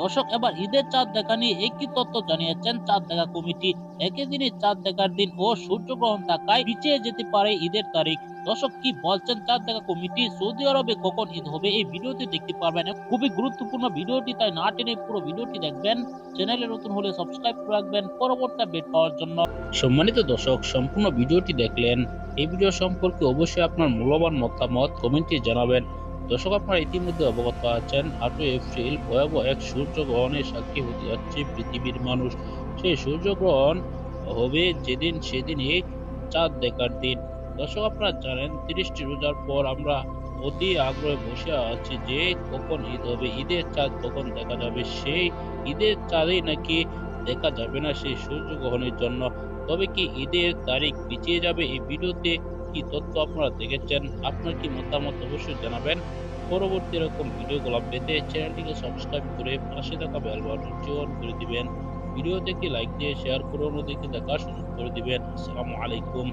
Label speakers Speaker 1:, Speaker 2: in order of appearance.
Speaker 1: দর্শক, এবার ঈদের চাঁদ দেখা নিয়ে একই তথ্য জানিয়েছেন চাঁদ দেখা কমিটি। একই দিনে চাঁদ দেখার দিন ও সূর্যগ্রহণ থাকায় পিছিয়ে যেতে পারে ঈদের তারিখ। দর্শক, কি বলছেন চাঁদ দেখা কমিটি? সৌদি আরবে কখন ঈদ হবে এই ভিডিওটি দেখতে পারবেন। খুবই গুরুত্বপূর্ণ ভিডিওটি, তাই না টেনে পুরো ভিডিওটি দেখবেন। চ্যানেলে নতুন হলে সাবস্ক্রাইব করে রাখবেন। পরবর্তী আপডেট পাওয়ার জন্য। সম্মানিত দর্শক, সম্পূর্ণ ভিডিওটি দেখলেন। এই ভিডিও সম্পর্কে অবশ্যই আপনার মূল্যবান মতামত কমেন্টে জানাবেন। দর্শক, আপনারা ইতিমধ্যে অবগত আছেন আটই এপ্রিল ভয়াবহ এক সূর্যগ্রহণের সাক্ষী হতে যাচ্ছে পৃথিবীর মানুষ। সেই সূর্যগ্রহণ হবে যেদিন সেদিনই চাঁদ দেখার দিন। দর্শক, আপনারা জানেন, তিরিশটি রোজার পর আমরা অতি আগ্রহে বসে আছি যে কখন ঈদ হবে, ঈদের চাঁদ কখন দেখা যাবে, সেই ঈদের চাঁদই নাকি দেখা যাবে না সেই সূর্যগ্রহণের জন্য। তবে কি ঈদের তারিখ পিছিয়ে যাবে এই ভিডিওতে কি তথ্য আপনারা দেখেছেন? আপনার কি মতামত অবশ্যই জানাবেন। পরবর্তী এরকম ভিডিও ভিডিওগুলো পেতে চ্যানেলটিকে সাবস্ক্রাইব করে পাশে থাকা বেল বাটনটি অন করে দিবেন। ভিডিও দেখে লাইক দিয়ে শেয়ার করে অন্যদিকে দেখা সুযোগ করে দিবেন। আসসালামু আলাইকুম।